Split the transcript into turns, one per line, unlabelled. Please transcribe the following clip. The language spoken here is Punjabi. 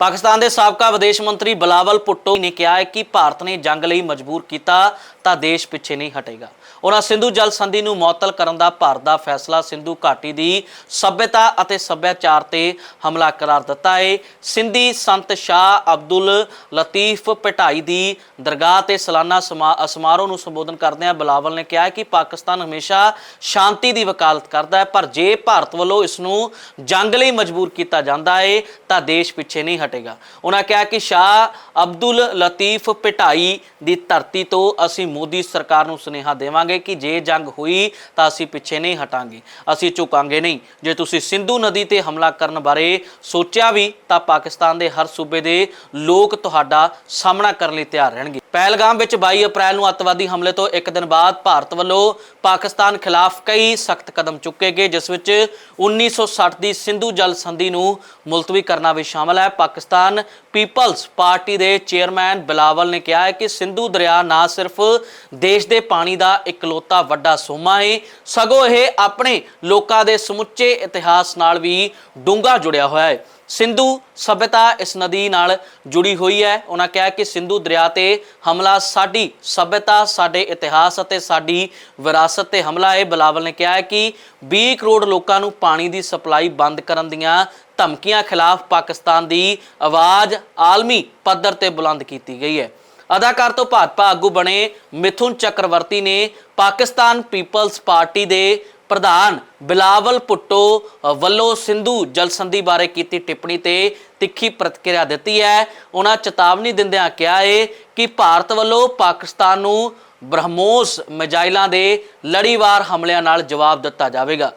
ਪਾਕਿਸਤਾਨ ਦੇ ਸਾਬਕਾ ਵਿਦੇਸ਼ ਮੰਤਰੀ ਬਲਾਵਲ ਭੁੱਟੋ ਨੇ ਕਿਹਾ ਹੈ ਕਿ ਭਾਰਤ ਨੇ ਜੰਗ ਲਈ ਮਜਬੂਰ ਕੀਤਾ ਤਾਂ ਦੇਸ਼ ਪਿੱਛੇ ਨਹੀਂ ਹਟੇਗਾ। ਉਹਨਾਂ ਸਿੰਧੂ ਜਲ ਸੰਧੀ ਨੂੰ ਮੁਅੱਤਲ ਕਰਨ ਦਾ ਭਾਰਤ ਦਾ ਫੈਸਲਾ ਸਿੰਧੂ ਘਾਟੀ ਦੀ ਸੱਭਿਅਤਾ ਅਤੇ ਸੱਭਿਆਚਾਰ ਤੇ ਹਮਲਾ ਕਰਾਰ ਦਿੱਤਾ ਹੈ। ਸਿੰਧੀ ਸੰਤ ਸ਼ਾਹ ਅਬਦੁਲ ਲਤੀਫ ਪਟਾਈ ਦੀ ਦਰਗਾਹ ਤੇ ਸਾਲਾਨਾ ਸਮਾ- ਸਮਾਰੋਹ ਨੂੰ ਸੰਬੋਧਨ ਕਰਦਿਆਂ ਬਲਾਵਲ ਨੇ ਕਿਹਾ ਕਿ ਪਾਕਿਸਤਾਨ ਹਮੇਸ਼ਾ ਸ਼ਾਂਤੀ ਦੀ ਵਕਾਲਤ ਕਰਦਾ ਹੈ, ਪਰ ਜੇ ਭਾਰਤ ਵੱਲੋਂ ਇਸ ਨੂੰ ਜੰਗ ਲਈ ਮਜਬੂਰ ਕੀਤਾ ਜਾਂਦਾ ਹੈ ਤਾਂ ਦੇਸ਼ ਪਿੱਛੇ ਨਹੀਂ ਹਟੇਗਾ ਉਹਨਾਂ ਕਿਹਾ ਕਿ ਸ਼ਾਹ ਅਬਦੁਲ ਲਤੀਫ ਪਟਾਈ ਦੀ ਧਰਤੀ ਤੋਂ ਅਸੀਂ ਮੋਦੀ ਸਰਕਾਰ ਨੂੰ ਸੁਨੇਹਾ ਦੇਵਾਂਗੇ ਕਿ ਜੇ ਜੰਗ ਹੋਈ ਤਾਂ ਅਸੀਂ ਪਿੱਛੇ ਨਹੀਂ ਹਟਾਂਗੇ। ਅਸੀਂ ਝੁਕਾਂਗੇ ਨਹੀਂ। ਜੇ ਤੁਸੀਂ ਸਿੰਧੂ ਨਦੀ ਤੇ ਹਮਲਾ ਕਰਨ ਬਾਰੇ ਸੋਚਿਆ ਵੀ, ਤਾਂ ਪਾਕਿਸਤਾਨ ਦੇ ਹਰ ਸੂਬੇ ਦੇ ਲੋਕ ਤੁਹਾਡਾ ਸਾਹਮਣਾ ਕਰਨ ਲਈ ਤਿਆਰ ਰਹਿਣਗੇ। ਪਹਿਲਗਾਮ ਵਿੱਚ 22 ਅਪ੍ਰੈਲ ਨੂੰ ਅੱਤਵਾਦੀ ਹਮਲੇ ਤੋਂ ਇੱਕ ਦਿਨ ਬਾਅਦ ਭਾਰਤ ਵੱਲੋਂ ਪਾਕਿਸਤਾਨ ਖਿਲਾਫ ਕਈ ਸਖਤ ਕਦਮ ਚੁੱਕੇ ਗਏ, ਜਿਸ ਵਿੱਚ 1960 ਦੀ ਸਿੰਧੂ ਜਲ ਸੰਧੀ ਨੂੰ ਮੁਲਤਵੀ ਕਰਨਾ ਵੀ ਸ਼ਾਮਲ ਹੈ। ਪਾਕਿਸਤਾਨ ਪੀਪਲਸ ਪਾਰਟੀ ਦੇ ਚੇਅਰਮੈਨ ਬਿਲਾਵਲ ਨੇ ਕਿਹਾ ਹੈ ਕਿ ਸਿੰਧੂ ਦਰਿਆ ਨਾ ਸਿਰਫ ਦੇਸ਼ ਦੇ ਪਾਣੀ ਦਾ ਇਕਲੌਤਾ ਵੱਡਾ ਸੋਮਾ ਹੈ, ਸਗੋਂ ਇਹ ਆਪਣੇ ਲੋਕਾਂ ਦੇ ਸਮੁੱਚੇ ਇਤਿਹਾਸ ਨਾਲ ਵੀ ਡੂੰਘਾ ਜੁੜਿਆ ਹੋਇਆ ਹੈ। ਸਿੰਧੂ ਸਭਿਅਤਾ ਇਸ ਨਦੀ ਨਾਲ ਜੁੜੀ ਹੋਈ ਹੈ। ਉਹਨਾਂ ਕਿਹਾ ਕਿ ਸਿੰਧੂ ਦਰਿਆ ਤੇ ਹਮਲਾ ਸਾਡੀ ਸਭਿਅਤਾ, ਸਾਡੇ ਇਤਿਹਾਸ ਅਤੇ ਸਾਡੀ ਵਿਰਾਸਤ ਤੇ ਹਮਲਾ ਹੈ। ਬਲਾਵਲ ਨੇ ਕਿਹਾ ਹੈ ਕਿ 20 ਕਰੋੜ ਲੋਕਾਂ ਨੂੰ ਪਾਣੀ ਦੀ ਸਪਲਾਈ ਬੰਦ ਕਰਨ ਦੀਆਂ ਧਮਕੀਆਂ ਖਿਲਾਫ ਪਾਕਿਸਤਾਨ ਦੀ ਆਵਾਜ਼ ਆਲਮੀ ਪੱਧਰ ਤੇ ਬੁਲੰਦ ਕੀਤੀ ਗਈ ਹੈ। ਅਦਾਕਾਰ ਤੋਂ ਭਾਜਪਾ ਆਗੂ ਬਣੇ ਮਿਥੁਨ ਚੱਕਰਵਰਤੀ ਨੇ ਪਾਕਿਸਤਾਨ ਪੀਪਲਸ ਪਾਰਟੀ ਦੇ ਪ੍ਰਧਾਨ ਬਿਲਾਵਲ ਭੁੱਟੋ ਵੱਲੋਂ ਸਿੰਧੂ ਜਲ ਸੰਧੀ ਬਾਰੇ ਕੀਤੀ ਟਿੱਪਣੀ ਤੇ ਤਿੱਖੀ ਪ੍ਰਤੀਕਿਰਿਆ ਦਿੱਤੀ ਹੈ। ਉਹਨਾਂ ਚੇਤਾਵਨੀ ਦਿੰਦਿਆਂ ਕਿਹਾ ਹੈ ਕਿ ਭਾਰਤ ਵੱਲੋਂ ਪਾਕਿਸਤਾਨ ਨੂੰ ਬ੍ਰਹਮੋਸ ਮਿਜ਼ਾਈਲਾਂ ਦੇ ਲੜੀਵਾਰ ਹਮਲਿਆਂ ਨਾਲ ਜਵਾਬ ਦਿੱਤਾ ਜਾਵੇਗਾ।